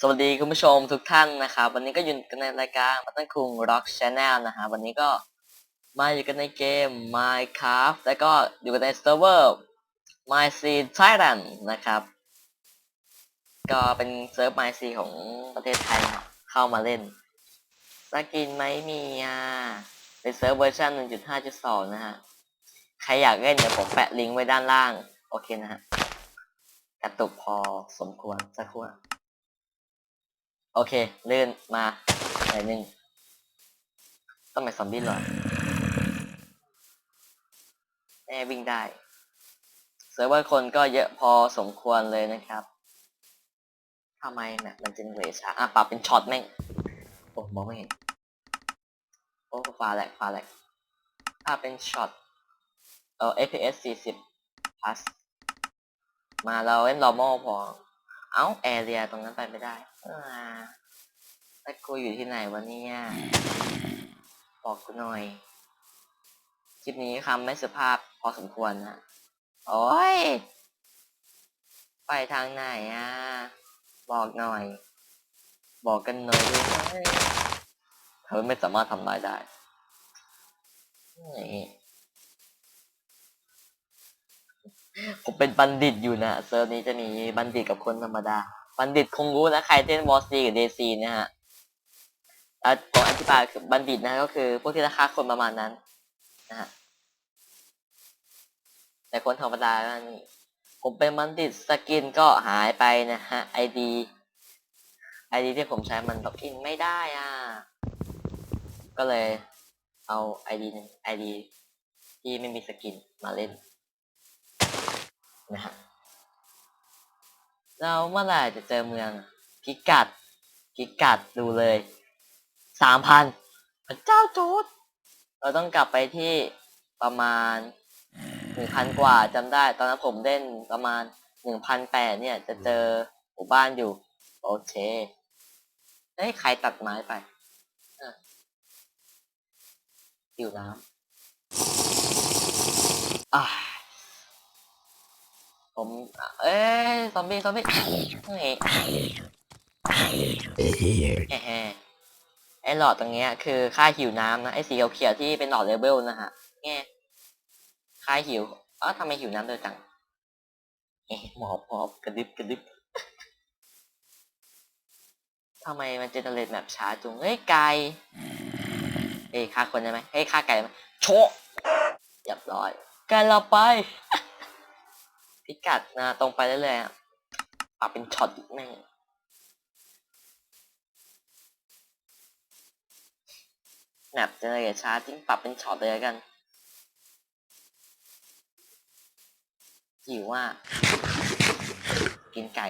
สวัสดีคุณผู้ชมทุกท่านนะครับวันนี้ก็อยู่กันในรายการมัตตันคุง Rock Channel นะฮะวันนี้ก็มาอยู่กันในเกม Minecraft แล้วก็อยู่กันในเซิร์ฟเวอร์ My s e a Thailand นะครับ ก็เป็นเซิร์ฟ My s e a ของประเทศไทยเข้ามาเล่นสกินไหมมีอะเป็นเซิร์ฟเวอร์ชัน1.5.2 นะฮะใครอยากเล่นเดี๋ยวผมแปะลิงก์ไว้ด้านล่าง โอเคนะฮะกระตุกพอสมควรสักครู่ โอเค เลื่อนมาหน่อยหนึ่งต้องไปซอมบี้หรอแน่วิ่งได้เซิร์ฟเวอร์คนก็เยอะพอสมควรเลยนะครับทำไมแมปมันเจนเรช้าอะปรับเป็นช็อตแม่งโอ้มองไม่เห็น โอ้ฟ้าแหลกฟ้าแหลกถ้าเป็นช็อตเออ FPS 40 plus มาเราเล่น normal พอ เอ้า แอเรียตรงนั้นไปไม่ได้ แล้วกูอยู่ที่ไหนวะเนี่ยบอกกูหน่อย คลิปนี้คำไม่สุภาพพอสมควรนะ โอ้ย ไปทางไหนอะ บอกหน่อย บอกกันหน่อยด้วยเธอไม่สามารถทำลายได้นี่ผมเป็นบัณฑิตอยู่นะเซิร์ฟนี้จะมีบัณฑิตกับคนธรรมดา บัณฑิตคงรู้นะใครเล่นวอซีกับเดซีนะฮะอะผมอธิบายคือบัณฑิตนะก็คือพวกที่ราคาคนประมาณนั้นนะฮะแต่คนธรรมดาก็นี่ผมเป็นบัณฑิตสกินก็หายไปนะฮะไอดีไอดีที่ผมใช้มันล็อกอินไม่ได้อะก็เลยเอาไอดีนึงไอดีที่ไม่มีสกินมาเล่นนะฮะ เราเมื่อไหร่จะเจอเมือง พิกัด พิกัดดูเลยสามพันพระเจ้าโจดเราต้องกลับไปที่ประมาณหนึ่งพันกว่าจำได้ ตอนนั้นผมเล่นประมาณหนึ่งพันแปดเนี่ย จะเจอหมู่บ้านอยู่ โอเคเฮ้ยใครตัดไม้ไปอะหิวน้ำอ่า ผมเอ้ยซอมบี้ซอมบี้นี่แฮ่ๆไอ้หลอดตรงเนี้ยคือค่าหิวน้ำนะไอ้สีเขียวที่เป็นหลอดเลเวลนะฮะแง่ค่าหิวเอ้าทำไมหิวน้ำเร็วจังเอ๊หมอบหมอบกระดิบกระดิบทำไมมันเจเนเรตแบบช้าจุงเฮ้ยไก่เอ้ยฆ่าคนได้ไหมเฮ้ยฆ่าไก่ได้ไหมโชะเรียบร้อยไก่เราไป พิกัดนะตรงไปเรื่อยๆอะปรับเป็นช็อตอีกแม่งแมปเจเนเรตช้าจริงปรับเป็นช็อตเลยแล้วกันหิวว่า กินไก่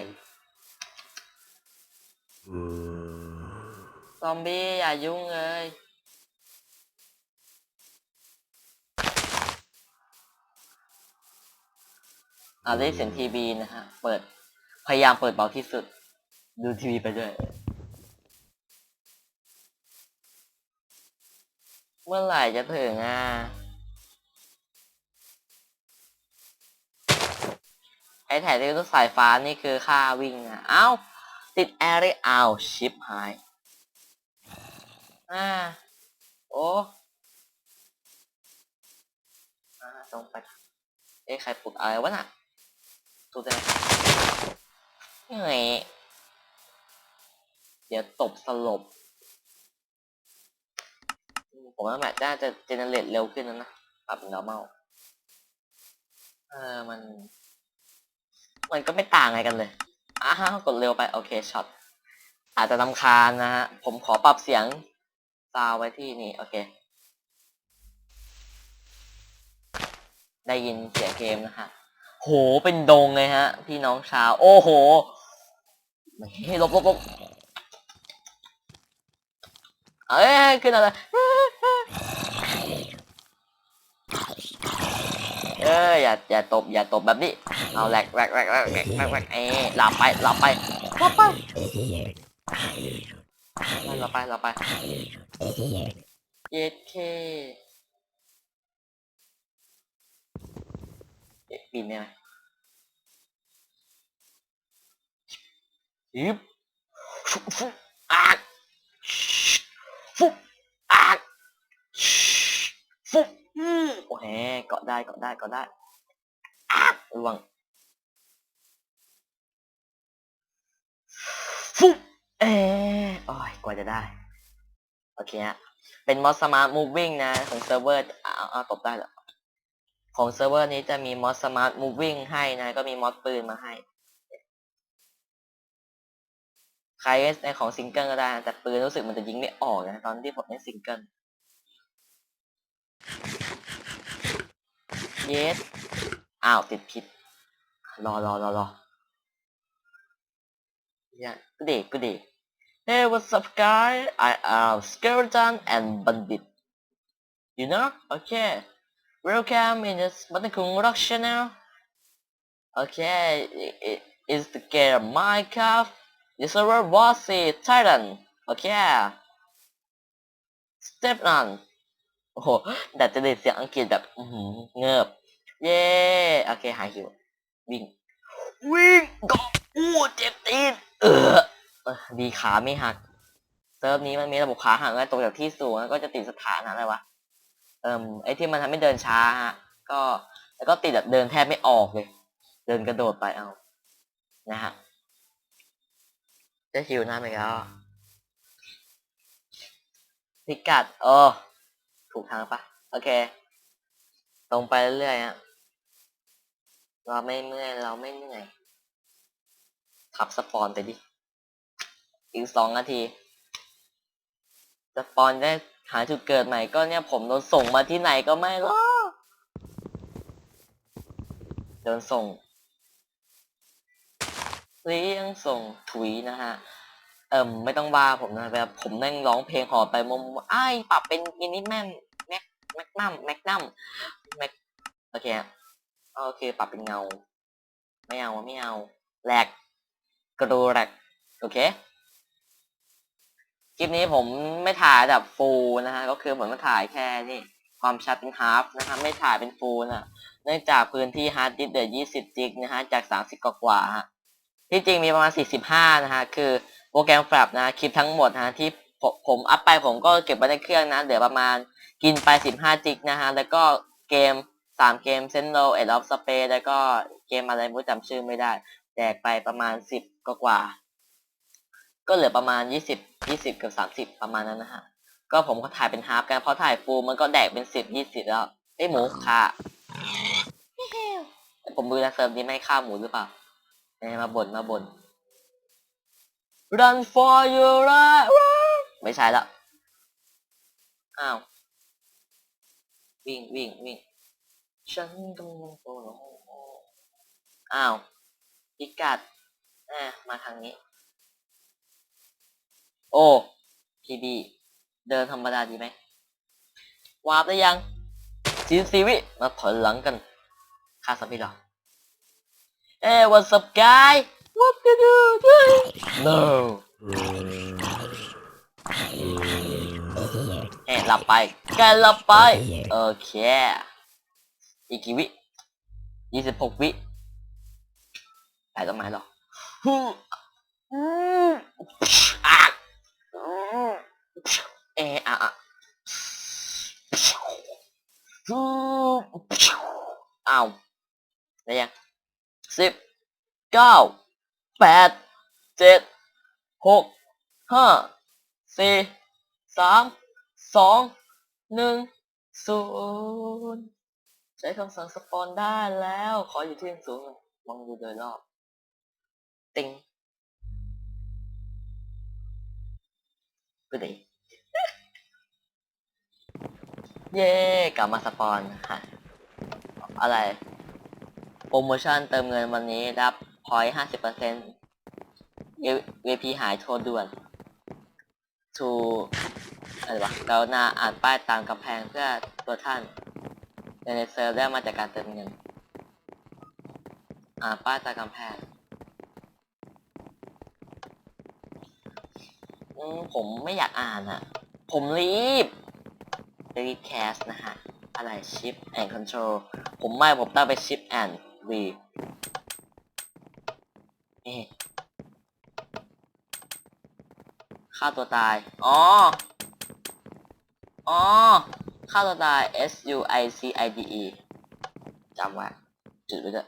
ซอมบี้อย่ายุ่งเลย อาได้เสียงทีวีนะฮะ เปิด พยายามเปิดเบาที่สุด ดูทีวีไปด้วย เมื่อไหร่จะถึงอะ ไอ้แถวที่รถสายฟ้านี่คือค่าวิ่งอะเอ้า ติดแอร์ได้อ้าชิปหาย อ่า โอ้อ่าตรงไป เอ๊ะใครปลุกอะไรวะน่ะ ตัวแดงเฮ้ยเดี๋ยวตบสลบ ผมว่าแมทน่าจะเจเนเรตเร็วขึ้นแล้วนะปรับเป็น normal เออมัน มันก็ไม่ต่างอะไรกันเลยอ้าวกดเร็วไป โอเคช็อตอาจจะนำคาญนะฮะ ผมขอปรับเสียงซาวไว้ที่นี่ โอเค ได้ยินเสียงเกมนะฮะ โหเป็นดงเลยฮะ พี่น้องชาว โอ้โหเฮ้ยลบลบลบเอ้ยขึ้นอะไรเอ้ยอย่าอย่าตบอย่าตบแบบนี้ เอาแหลกแหลกแหลกแหลกแหลกแหลกเอ้หลับไปหลับไปหลับไปหลับไปหลับไปเย็ดเคเอ๊ะปีนได้ไหม ยึบฟุบฟุบอักฟุบอักฟุอืมโอ้แหเกาะได้เกาะได้เกาะได้อักระวังฟุเอ๊โอ้ยกว่าจะได้ โอเคฮะ เป็นมอสมาร์ทมูฟวิ่งนะ ของเซิร์ฟเวอร์อ้าวอ้าวตบได้เหรอ ของเซิร์ฟเวอร์นี้จะมีมอสมาร์ทมูฟวิ่งให้นะ ก็มีมอสปืนมาให้ ใครในของซิงเกิลก็ได้แต่ปืนรู้สึกมันจะยิงไม่ออกนะตอนที่ผมเล่นซิงเกิลเยสอ้าวติดพิษรอรอรอรอเนี่ยกูเด็กกูเด็ก Hey what's up guys I am skeleton and bandit you know okay welcome in this Batakung Rock channel okay it, it is the game Minecraft the server was a titan okay step on โอ้โหแต่จะได้เสียงอังกฤษแบบอื้อหือเงิบเย้โอเคหายหิววิ่ง วิ่งก็อู้เจ็บตีนเออดีขาไม่หักเซิร์ฟนี้มันมีระบบขาหักแล้วตกจากที่สูงแล้วก็จะติดสถานะอะไรวะเอิมไอที่มันทำให้เดินช้าฮะก็แล้วก็ติดแบบเดินแทบไม่ออกเลย เดินกระโดดไปเอานะฮะ จะหิวน้ำอีกแล้วพิกัดเออถูกทางปะโอเค ตรงไปเรื่อยๆฮะเราไม่เมื่อยเราไม่เหนื่อยขับสปอนไปดิ อีกสองนาที สปอนได้หาจุดเกิดใหม่ก็เนี่ยผมโดนส่งมาที่ไหนก็ไม่รู้โดนส่ง เลี้ยงส่งถุยนะฮะ เอิ่มไม่ต้องว่าผมนะแบบผมนั่งร้องเพลงหอไปมุมไอ้ปรับเป็นมินิแมนแม็กแม็กนัมแม็กนัมแม็กโอเคอะโอเคปรับเป็นเงา ไม่เอาไม่เอาแหลกกระดูแหลกโอเคคลิปนี้ผมไม่ถ่ายแบบฟูลนะฮะก็คือผมมาถ่ายแค่นี่ความชัดเป็นฮาร์ฟนะฮะไม่ถ่ายเป็นฟูลนะเนื่องจากพื้นที่ฮาร์ดดิสก์เหลือ20จิกนะฮะจาก30กว่าฮะ ที่จริงมีประมาณ 45 นะฮะ คือโปรแกรมแฟลปนะ คลิปทั้งหมดนะฮะที่ผมผมอัพไปผมก็เก็บไว้ในเครื่องนะ เหลือประมาณกินไป 15 จิกนะฮะ แล้วก็เกม 3 เกมเซนโนเอ็ดออฟสเปแล้วก็เกมอะไรไม่รู้จำชื่อไม่ได้แจกไปประมาณ 10 กว่าๆก็เหลือประมาณ 20 20 กับ 30 ประมาณนั้นนะฮะ ก็ผมก็ถ่ายเป็นฮาร์ฟกัน เพราะถ่ายฟูลมันก็แดกเป็น 10 20 แล้ว ไอ้ยหมูค่ะ ผมดูนะเซิร์ฟนี้ไม่ให้ฆ่าหมูหรือเปล่า เอ้ยมาบ่นมาบ่น Run for your life ไม่ใช่แล้วอ้าว วิ่งวิ่งวิ่งฉันกำลังโตล้วอ้าวพิกัดแอบมาทางนี้ โอ้พีบีเดินธรรมดาดีไหมวาร์ปได้ยังซีซีวิมาถอยหลังกันค่าสับพี่หรอ เอ้ what's up guy what you do doing no เอ้หลับไปแกหลับไป โอเค อีกกี่วิยี่สิบหกวิแต่ต้นไม้หรอฮู้อืมอะอืมเอะอะอะฮู้อ้าวได้ยัง สิบเก้าแปดเจ็ดหกห้าสี่สามสองหนึ่งศูนย์ใช้คำสั่งสปอนได้แล้ว ขออยู่ที่สูงมองดูโดยรอบ ติงก็ดีเย่กลับมาสปอนฮะอะไร โปรโมชั่นเติมเงินวันนี้รับพอยต์ห้าสิบเปอร์เซ็นต์ VP หายโทรด่วน to อะไรวะเรานาอ่านป้ายตามกำแพงเพื่อตัวท่านในเซิร์ฟได้มาจากการเติมเงิน อ่านป้ายตามกำแพงผมไม่อยากอ่านอะ ผมรีบรีบแคสนะฮะ อะไร shift and control ผมไม่ผมตั้งไป shift and v นี่ฆ่าตัวตาย อ๋อ อ๋อฆ่าตัวตาย S U I C I D E จำไว้จุดไว้ด้วย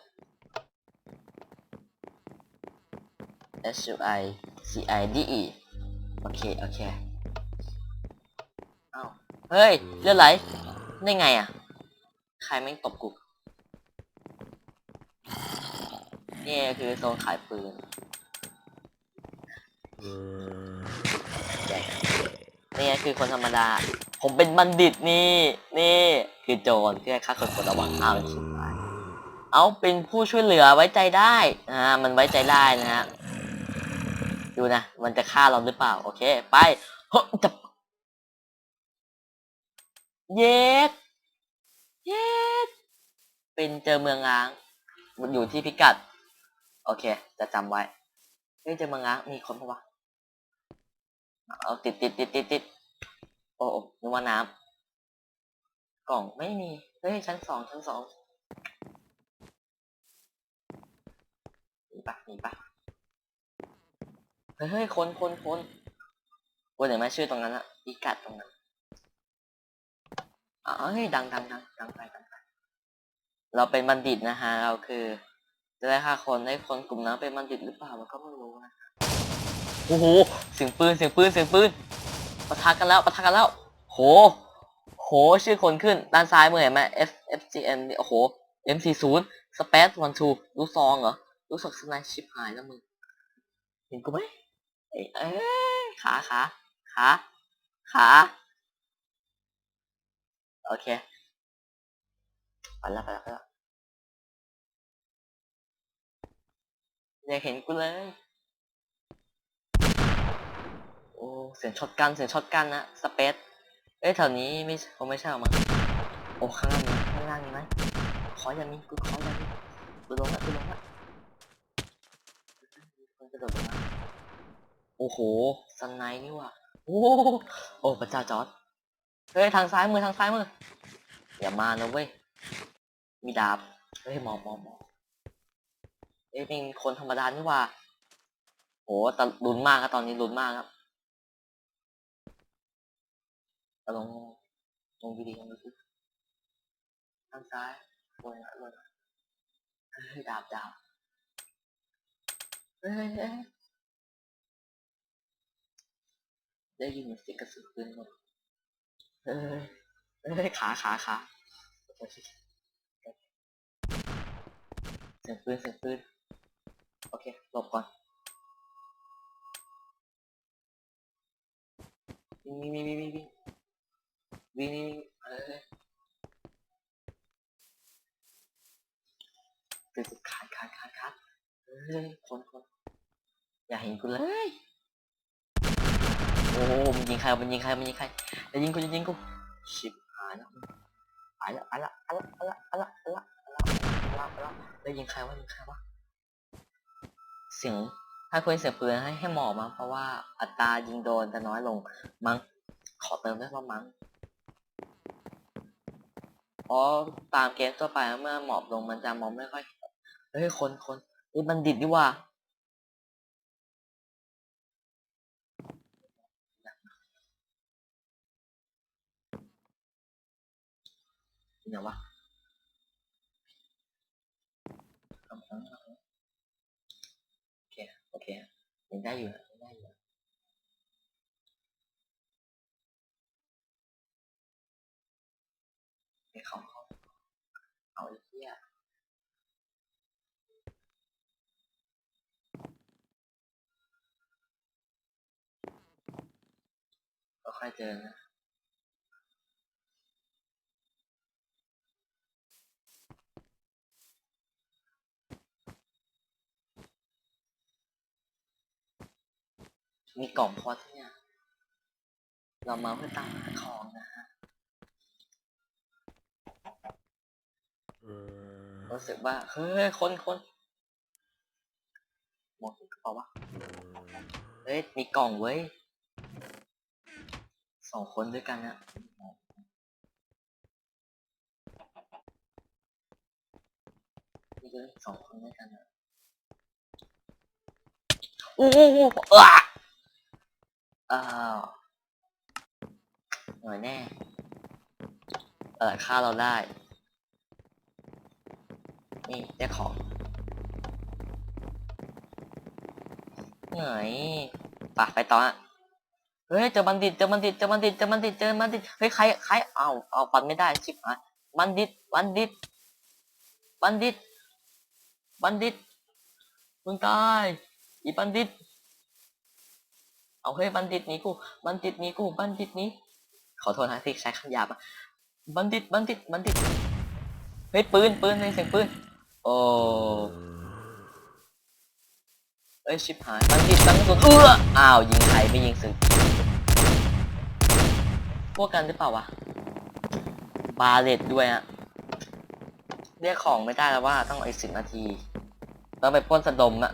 S U I C I D E โอเค โอเค เอ้า เฮ้ย เลือดไหล ได้ไงอะ ใครไม่งตบกู นี่คือโซนขายปืนนี่คือคนธรรมดา ผมเป็นบัณฑิตนี่ นี่คือโจรที่ฆ่าคนกดระวังอ้าวชิบหายเอาเป็นผู้ช่วยเหลือไว้ใจได้อ่ามันไว้ใจได้นะฮะดูนะ มันจะฆ่าเราหรือเปล่า โอเค ไปเฮ้ยเย็ดเย็ดเป็นเจอเมืองง้าง อยู่ที่พิกัด โอเค จะจำไว้เฮ้ยจอเมืองง้างมีคนปะวะเอาติดติดติดติดติดโอ้โอ้นึกว่าน้ำกล่องไม่มี เฮ้ย ชั้นสองชั้นสองมีปะมีปะเฮ้ยคนคนคนคนเห็นไหมชื่อตรงนั้นอะพิกัดตรงนั้นอ๋อเฮ้ยดังดังดังดังไปดัง เราเป็นบัณฑิตนะฮะเราคือจะได้ฆ่าคนให้คนกลุ่มนั้นเป็นบัณฑิตหรือเปล่าเราก็ไม่รู้นะโอ้โหเสียงปืนเสียงปืนเสียงปืนปะทะกันแล้วปะทะกันแล้ว โห โหชื่อคนขึ้นด้านซ้ายมือเห็นไหม F F G M นี่โอ้โห M 4 0 Space One Two ลูกซองเหรอลูกศรสไนชิปหายแล้วมึงเห็นกูไหมเอ้ยเอ้ยขาขาขาขาโอเค ไปแล้วไปแล้วไปแล้วอยาเห็นกูเลย โอ้ เสียงช็อตกันเสียงช็อตกันนะสเปซเอ้ยแถวนี้ไม่คงไม่ใช่หรอกมั้งโอ้ข้างล่างนี้ข้างล่างนี้ไหมขออย่ามีกูขออย่ามีกูลงละกูลงละมันกระโดดลงมาโอ้โหสไนด์นี่ว่ะโอ้โอ้พระเจ้าจอร์ดเฮ้ยทางซ้ายมือทางซ้ายมืออย่ามานะเว้ย มีดาบเฮ้ยหมอหมอหมอเอ้ยเป็นคนธรรมดานี่ว่ะโอ้แต่ลุ้นมากครับตอนนี้ลุ้นมากครับเอาลงลงดีๆลงดีๆทางซ้ายลงลงเฮ้ยดาบดาบเฮ้ยเฮ้ยได้ยินเสียงกระสุนปืนหมดเฮ้ยเฮ้ยขาขาขาเสียงปืนเสียงปืนโอเคหลบก่อนวิ่งวิ่งวิ่งวิ่งวิ่งวิ่งวิ่งวิ่งเออตึกตึกขาดขาดขาดขาดเฮ้ยคนคนอย่าเห็นกูเลยโอ้มันยิงใครมันยิงใครมันยิงใครจะยิงกูจะยิงกูชิบหายแล้วไปละไปละไปละไปละไปละไปละไปละไปละไปละ ได้ยิงใครวะยิงใครวะเสียงถ้าคุยเสียงปืนให้ให้หมอบมาเพราะว่าอัตรายิงโดนจะน้อยลงมั้งขอเติมได้ว่ามั้งเพราะตามเกมทั่วไปเมื่อหมอบลงมันจะมองไม่ค่อยเฮ้ยคนคนเฮ้ยบัณฑิตดีว่าเดี๋ยวะเอาเอาเอา โอเคโอเคยังได้อยู่ยังได้อยู่ไปเข้าเขาเอาเหี้ยก็ค่อยเจอนะ มีกล่องพอที่เนี่ย เรามาเพื่อตามหาของนะฮะรู้สึกว่า เฮ้ย คนคนหมดกระเป๋าวะเฮ้ย มีกล่องเว้ยสองคนด้วยกันนะนี่เลยสองคนด้วยกันนะโอ้โหเออ อ้าวหน่อยแน่ เออฆ่าเราได้ นี่ได้ของไหน่อยปะไปต่อฮะเฮ้ยเจอบัณฑิตเจอบัณฑิตเจอบัณฑิตเจอบัณฑิตเจอบัณฑิตเฮ้ยใครใครเอาเอาฟันไม่ได้ชิบหายบัณฑิตบัณฑิตบัณฑิตบัณฑิตมึงตายอีบัณฑิต เอาเฮ้ยบัณฑิตนี้กู บัณฑิตนี้กู บัณฑิตนี้ ขอโทษนะที่ใช้คำหยาบอะบัณฑิต บัณฑิต บัณฑิต เฮ้ยปืน ปืนในเสียงปืน โอ้เอ้ยชิบหายบัณฑิตตั้งสุดเอื้ออ้าวยิงใครไม่ยิงสึกพวกกันหรือเปล่าวะ บาเลตด้วยอะเรียกของไม่ได้แล้วว่าต้องอีกสิบนาทีต้องไปปล้นสะดมอะ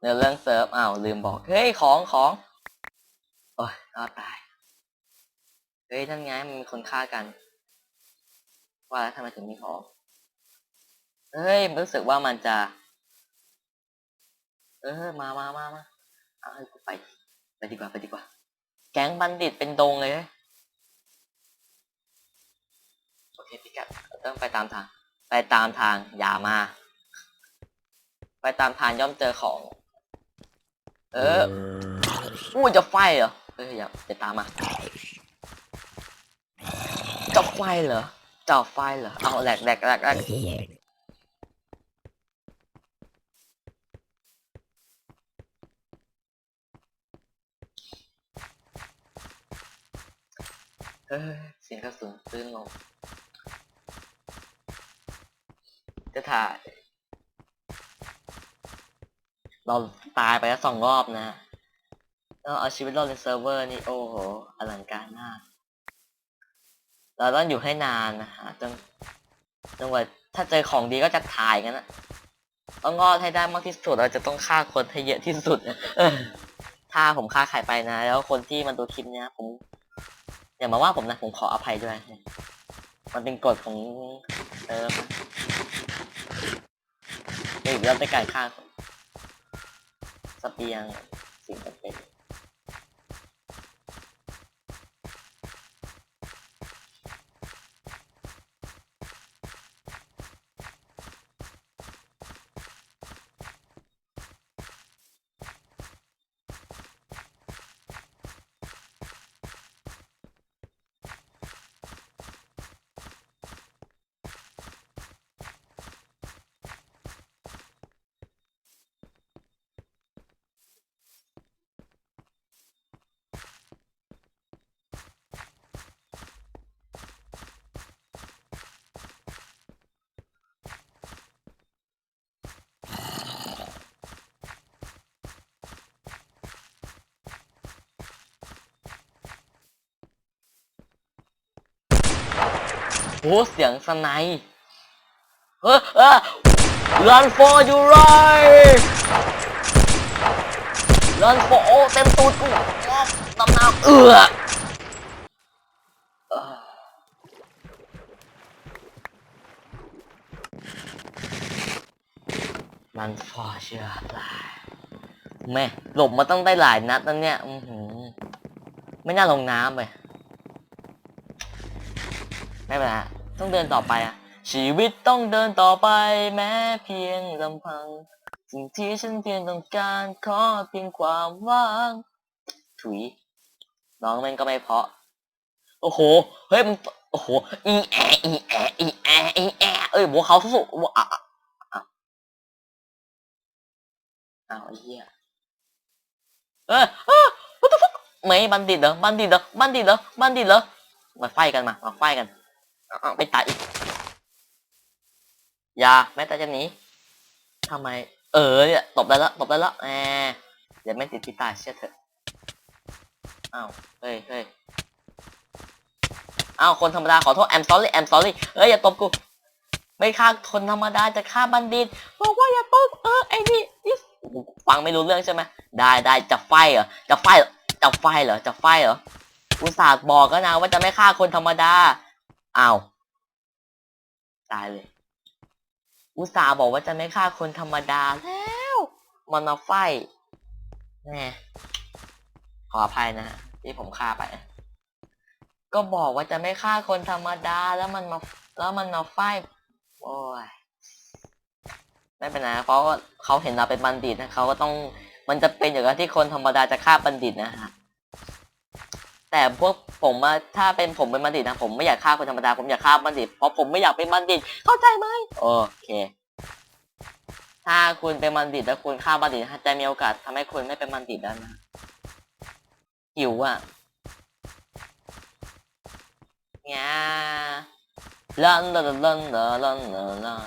เนื้อเรื่องเซิร์ฟอ้าวลืมบอก เฮ้ย ของของโอ้ยรอดตาย เฮ้ยนั่นไงมันมีคนฆ่ากัน ว่าแล้วทำไมถึงมีของ เฮ้ยรู้สึกว่ามันจะ เออมามามามาเอาให้กูไป ไปดีกว่าไปดีกว่า แก๊งบัณฑิตเป็นดงเลยโอเคพี่กัดต้องไปตามทาง ไปตามทางอย่ามา ไปตามทางย่อมเจอของ เอออู้จะไฟเหรอเฮ้ยอย่าอย่าตามมาจะไฟเหรอจะไฟเหรอเอาแหลกแหลกแหลกแหลกเฮ้ยเสียงกระสุนตื้นลงจะถ่าย เราตายไปแล้วสองรอบนะแล้วเอาชีวิตรอดในเซิร์ฟเวอร์นี่โอ้โหอลังการมาก เราต้องอยู่ให้นานนะฮะจนจนกว่าถ้าเจอของดีก็จะถ่ายกันนะต้องรอดให้ได้มากที่สุดเราจะต้องฆ่าคนให้เยอะที่สุดถ้าผมฆ่าใครไปนะ แล้วคนที่มาดูคลิปเนี้ยผมอย่ามาว่าผมนะผมขออภัยด้วย มันเป็นกฎของเซิร์ฟนะนี่เราเป็นการฆ่าคน สเปียงสิ่งจำเป็น เสียงสไนเฮ้อเออ run for your life run for โอ้เต็มตูดกูอ้อดำน้ำเอือเอ่อ run for your life แม่หลบมาต้องได้หลายนัดนั่นเนี่ยอือหือไม่น่าลงน้ำเลยไม่เป็นไร ต้องเดินต่อไปอะชีวิตต้องเดินต่อไปแม้เพียงลำพัง สิ่งที่ฉันเพียงต้องการขอเพียงความว่างถุยน้องแมันก็ไม่เพาะ โอ้โห เฮ้ยมันโอ้โห อีแออีแออีแออีแอเอ้ยบัวเขาสุดๆบัวอะอะอะอ้าวเหี้ยเออเออ what the fuck ไม่บัณฑิตเหรอ บัณฑิตเหรอ บัณฑิตเหรอ บัณฑิตเหรอ มาไฟกันมา มาไฟกัน อาไปตัดอีกอย่าแม้แต่จะหนีทำไม เออเนี่ยตบได้แล้วตบได้แล้วแหมเดี๋ยวไม่ติดพี่ตายเชื่อเถอะอ้าวเฮ้ยเฮ้ยอ้าวคนธรรมดาขอโทษ I'm sorry I'm sorry เอ้ยอย่าตบกูไม่ฆ่าคนธรรมดาจะฆ่าบัณฑิตบอกว่าอย่าตบเออไอ้นี่นี่ฟังไม่รู้เรื่องใช่ไหมได้ได้จะไฟเหรอจะไฟจะไฟเหรอจะไฟเหรออุตส่าห์บอกก็นะว่าจะไม่ฆ่าคนธรรมดา อ้าว ตายเลย อุตส่าห์บอกว่าจะไม่ฆ่าคนธรรมดาแล้ว มันมาไฟแหมขออภัยนะฮะที่ผมฆ่าไป ก็บอกว่าจะไม่ฆ่าคนธรรมดาแล้วมันมาแล้วมันมาไฟโอ้ยไม่เป็นไรเพราะว่าเขาเห็นเราเป็นบัณฑิตนะเขาก็ต้องมันจะเป็นอย่างนั้นที่คนธรรมดาจะฆ่าบัณฑิตนะฮะ แต่พวกผมว่าถ้าเป็นผมเป็นบัณฑิตนะผมไม่อยากฆ่าคนธรรมดาผมอยากฆ่าบัณฑิตเพราะผมไม่อยากเป็นบัณฑิตเข้าใจไหมโอเค ถ้าคุณเป็นบัณฑิตแล้วคุณฆ่าบัณฑิตจะมีโอกาสทำให้คุณไม่เป็นบัณฑิตได้นะหิวอะ Yeah. Run, run, run, run, run, run, run.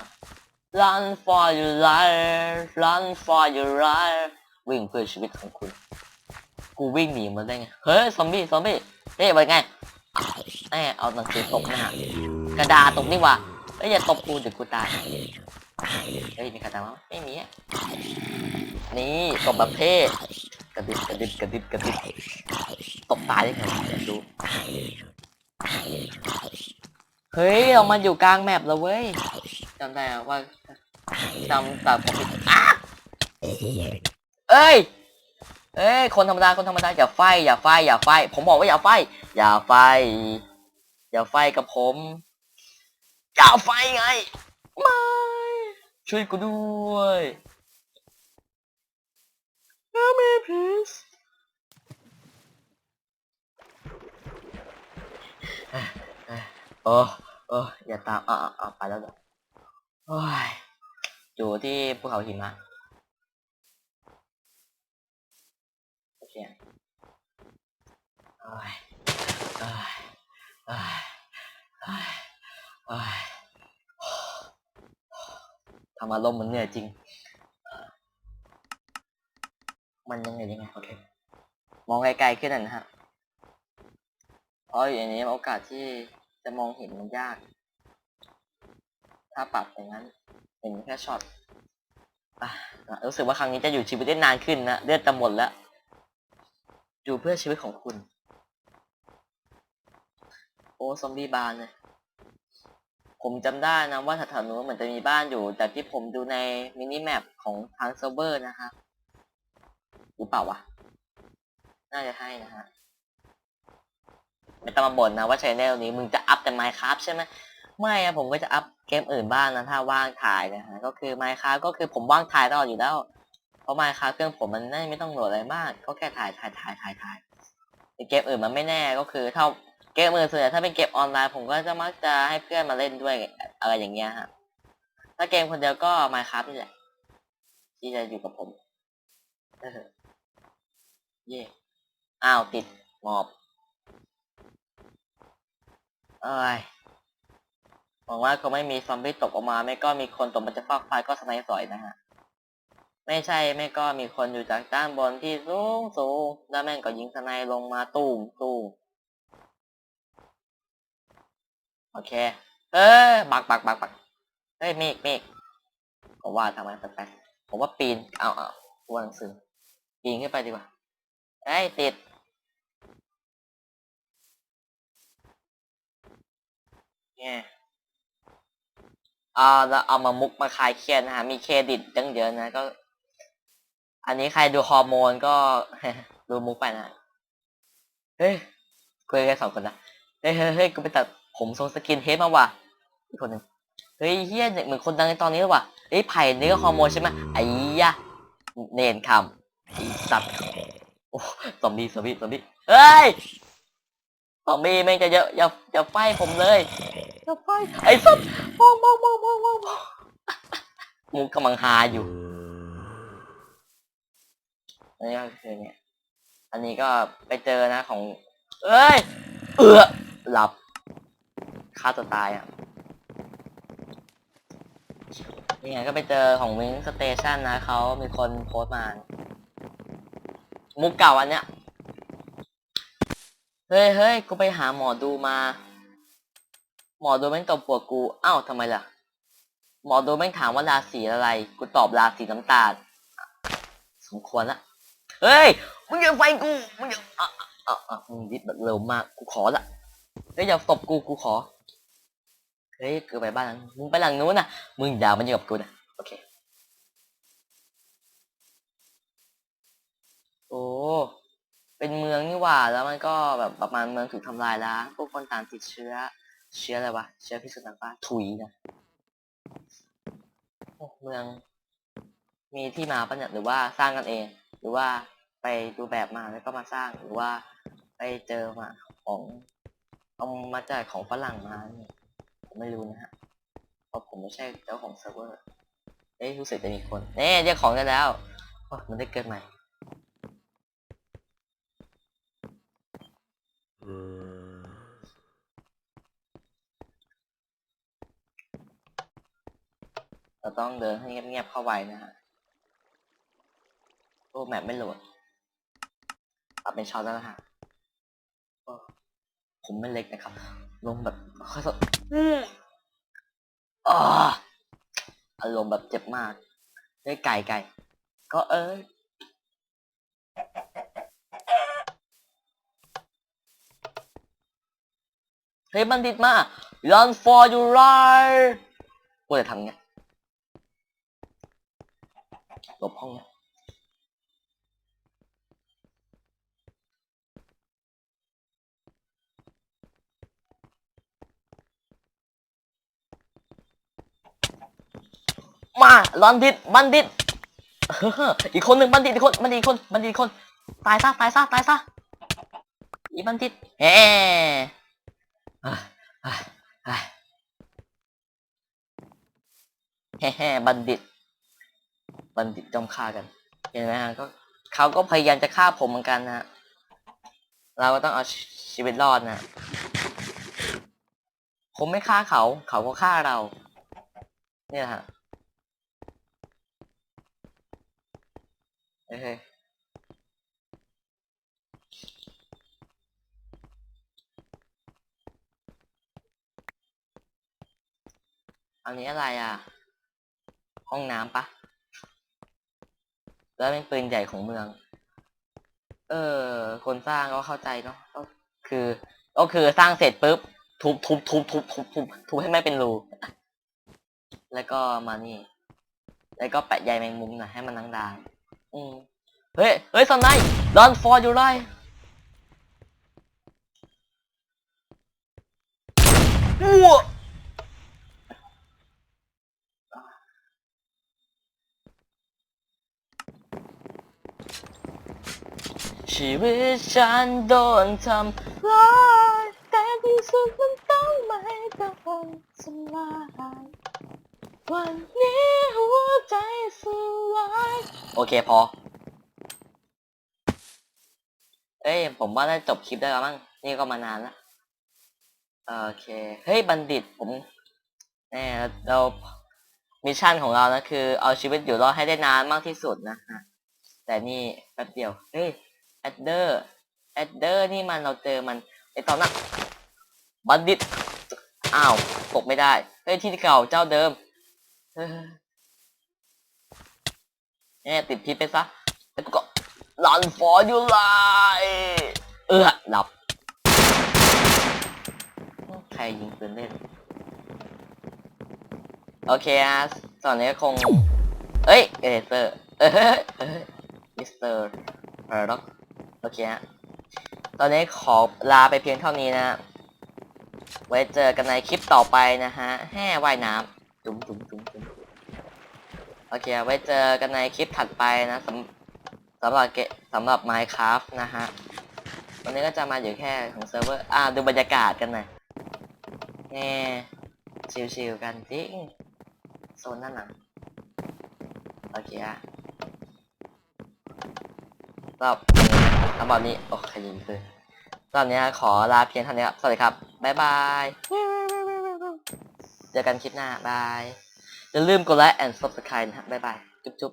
Run for your life, run for your life. วิ่งเพื่อชีวิตของคุณ กูวิ่งหนีมันได้ไง เฮ้ยซอมบี้ซอมบี้เฮ้ยไปไงแม่เอาหนังสือตบหน้ากระดาษตบนี่ว่าเฮ้ยอย่าตบกูเดี๋ยวกูตายเฮ้ยมีกระดาษมั้ยไม่มีอะนี่ตบแบบเท่กระดิบกระดิบกระดิบกระดิบตบตายได้ไงดูเฮ้ยเรามาอยู่กลางแมปแล้วเว้ยจำได้ว่าจำแบบผมอะเอ้ย เอ้ยคนธรรมดาคนธรรมดาอย่าไฟอย่าไฟอย่าไฟ ผมบอกว่าอย่าไฟอย่าไฟ อย่าไฟกับผม อย่าไฟไงไม่ช่วยกูด้วย Help me please โอ้โอ้อย่าตามอ่าอ่าไปแล้วเหรอโอ้ยอยู่ที่ภูเขาหิมะโอเคโอ้ยโอ้ยโอ้ยโอ้ยโอ้ย ทำอารมณ์มันเหนื่อยจริง มันยังไงยังไงโอเคมองไกลๆขึ้นหน่อยนะฮะเพราะอย่างนี้โอกาสที่จะมองเห็นมันยาก ถ้าปรับอย่างนั้น เห็นแค่ช็อตรู้สึกว่าครั้งนี้จะอยู่ชีวิตได้นานขึ้นนะเลือดจะหมดแล้วอยู่เพื่อชีวิตของคุณ โอ้ซอมบี้บานเลย ผมจำได้นะว่าแถวๆนู้นเหมือนจะมีบ้านอยู่ แต่ที่ผมดูในมินิแมปของทางเซิร์ฟเวอร์นะครับหรือเปล่าวะ น่าจะให้นะฮะ ไม่ต้องมาบ่นนะว่าชแนลนี้มึงจะอัพแต่ Minecraft ใช่ไหมไม่อะผมก็จะอัพเกมอื่นบ้างนะถ้าว่างถ่ายนะฮะ ก็คือ Minecraft ก็คือผมว่างถ่ายตลอดอยู่แล้ว เพราะ Minecraft เครื่องผมมันไม่ต้องโหลดอะไรมาก ก็แค่ถ่ายถ่ายถ่ายถ่ายถ่ายแต่เกมอื่นมันไม่แน่ก็คือถ้า เกมอื่นส่วนใหญ่ถ้าเป็นเกมออนไลน์ผมก็จะมักจะให้เพื่อนมาเล่นด้วยอะไรอย่างเงี้ยฮะถ้าเกมคนเดียวก็ Minecraft นี่แหละ ที่จะอยู่กับผมเย่อ้าวติดหมอบเอ้ยหวังว่าคงไม่มีซอมบี้ตกออกมา ไม่ก็มีคนตกมาจากฟากไฟก็สไนด์สอยนะฮะ ไม่ใช่ไม่ก็มีคนอยู่จากด้านบนที่สูงสูงแล้วแม่งก็ยิงสไนด์ลงมาตูมตูม โอเค เอ้ยบักบักบักบักเฮ้ยเมฆเมฆผมว่าทำไมแปลกๆผมว่าปีน เอาเอาตัวหนังสือ ปีนขึ้นไปดีกว่าเอ้ยติด เนี่ยอ่าแล้วเอามามุกมาคลายเครียดนะฮะ มีเครดิตตั้งเยอะนะ ก็ อันนี้ใครดูฮอร์โมนก็ดูมุกไปนะ เฮ้ยคุยกันสองคนนะ เฮ้ยเฮ้ยกูไปตัด ผมทรงสกินเฮดมาว่ะอีกคนหนึ่งเฮ้ยเฮียเหมือนคนดังในตอนนี้เลยว่ะเฮ้ยไผ่นี่ก็ฮอร์โมนใช่ไหมไอ้ยะเนนคำอ้สัตว์โอ้ซอมบี้ซอมบี้ซอมบีเฮ้ยซอมบี้แม่งจะเยอะอย่าอย่าไฟผมเลยอย่าไฟไอ้สัตว์มองมองมองมองมองมองมุกำลังฮาอยู่อันนี้ก็คือเนี่ย อันนี้ก็ไปเจอนะของ เอ้ย เอือหลับ ฆ่าตัวตายอะนี่ไงก็ไปเจอของวิงสเตชันนะเขามีคนโพสต์มา มุกเก่าอันเนี้ย เฮ้ยเฮ้ยกูไปหาหมอดูมา หมอดูแม่งตบปวดกูอ้าวทำไมล่ะ หมอดูแม่งถามว่าราศีอะไร กูตอบราศีน้ำตาล สมควรละเฮ้ย มึงอย่าไฟกู มึงอย่าอะอะอะมึงดิดแบบเร็วมาก กูขอละเฮ้ยอย่าตบกู กูขอ เฮ้ยกูไปบ้านมึงไปหลังนู้นนะมึงอย่ามาอยู่กับกูนะโอเค โอ้เป็นเมืองนี่หว่าแล้วมันก็แบบประมาณเมืองถูกทำลายแล้วผู้คนต่างติดเชื้อ เชื้ออะไรวะเชื้อพิษสุนัขบ้าถุยนะโอ้เมือง มีที่มาปะเนี่ยหรือว่าสร้างกันเอง หรือว่าไปดูแบบมาแล้วก็มาสร้างหรือว่าไปเจอมาของเอามาจากของฝรั่งมาเนี่ย ไม่รู้นะฮะเพราะผมไม่ใช่เจ้าของเซิร์ฟเวอร์เอ้ยรู้สึกจะมีคนเน่เรียกของได้แล้วมันได้เกิดใหม่เราต้องเดินให้เงียบๆเข้าไว้นะฮะโอ้แมปไม่โหลดปรับเป็นช็อตแล้วนะฮะ ผมไม่เล็กนะครับ ลงแบบค่อยสดอ้าอารมณ์แบบเจ็บมากเฮ้ยไก่ไก่ก็เอ้ยเฮ้ยบัณฑิตมา run for your life กูจะทำไงหลบห้องเนี่ย มาบัณฑิตบัณฑิตอีกคนหนึ่งบัณฑิตอีกคนบัณฑิตอีกคนบัณฑิตอีกคน ตายซะตายซะตายซะอีบัณฑิตแหมอะอะอะแฮ่แฮ่บัณฑิต บัณฑิตจอมฆ่ากันเห็นไหมฮะก็เขาก็พยายามจะฆ่าผมเหมือนกันนะฮะเราก็ต้องเอาชีชีวิตรอดนะผมไม่ฆ่าเขา เขาก็ฆ่าเรา เนี่ยฮะ เฮ้ยอันนี้อะไรอะ ห้องน้ำปะ แล้วเป็นปืนใหญ่ของเมือง เออ คนสร้างก็เข้าใจเนาะ ก็คือ ก็คือสร้างเสร็จปุ๊บ ทุบทุบทุบทุบทุบทุบทุบให้ไม่เป็นรู แล้วก็มานี่ แล้วก็แปะใยแมงมุมหน่อยให้มันนังดา อืมเฮ้ย เฮ้ยสไน run for your life อ้วชีวิตฉันโดนทำร้ายแต่ที่สุดมันต้องไม่ต้องสลาย วันนี้หัวใจสลายโอเคพอ เอ้ย ผมว่าได้จบคลิปได้แล้วมั้ง นี่ก็มานานล้วโอเค เฮ้ย บัณฑิตผมแน่เรามิชชั่นของเรานะคือ เอาชีวิตอยู่รอดให้ได้นานมากที่สุดนะฮะ แต่นี่แป๊บเดียว เฮ้ย แอดเดอร์ แอดเดอร์นี่มันเราเจอมันไอตอนนั้นบัณฑิต อ้าว ตกไม่ได้ เฮ้ย ที่เก่าเจ้าเดิม เฮ้ยเนี่ยติดพิษไปซะ แล้วก็ run for your life เออหลับ ใครยิงปืนเล่น โอเคอะตอนนี้คง เอ้ยเอเซอร์มิสเตอร์พาราด็อกโอเคฮะตอนนี้ขอลาไปเพียงเท่านี้นะ ไว้เจอกันในคลิปต่อไปนะฮะ แห่ว่ายน้ำจุ๋มจุ๋มจุ๋ม อเคไว้เจอกันในคลิปถัดไปนะสำสำหรับเกสำหรับ Minecraft นะฮะ วันนี้ก็จะมาอยู่แค่ของเซิร์ฟเวอร์ อ่า ดูบรรยากาศกันหน่อยแน่ชิลๆกันจริงโซนนั่นน่ะโอเคอะรอบนี้สำหรับนี้ โอ้ขยิงปืนรอบนี้ขอลาเพียงเท่านี้ครับ สวัสดีครับ บ๊ายบาย เจอกันคลิปหน้า บาย อย่าลืมกดไลค์ and subscribe นะฮะบ๊ายบาย จุ๊บๆ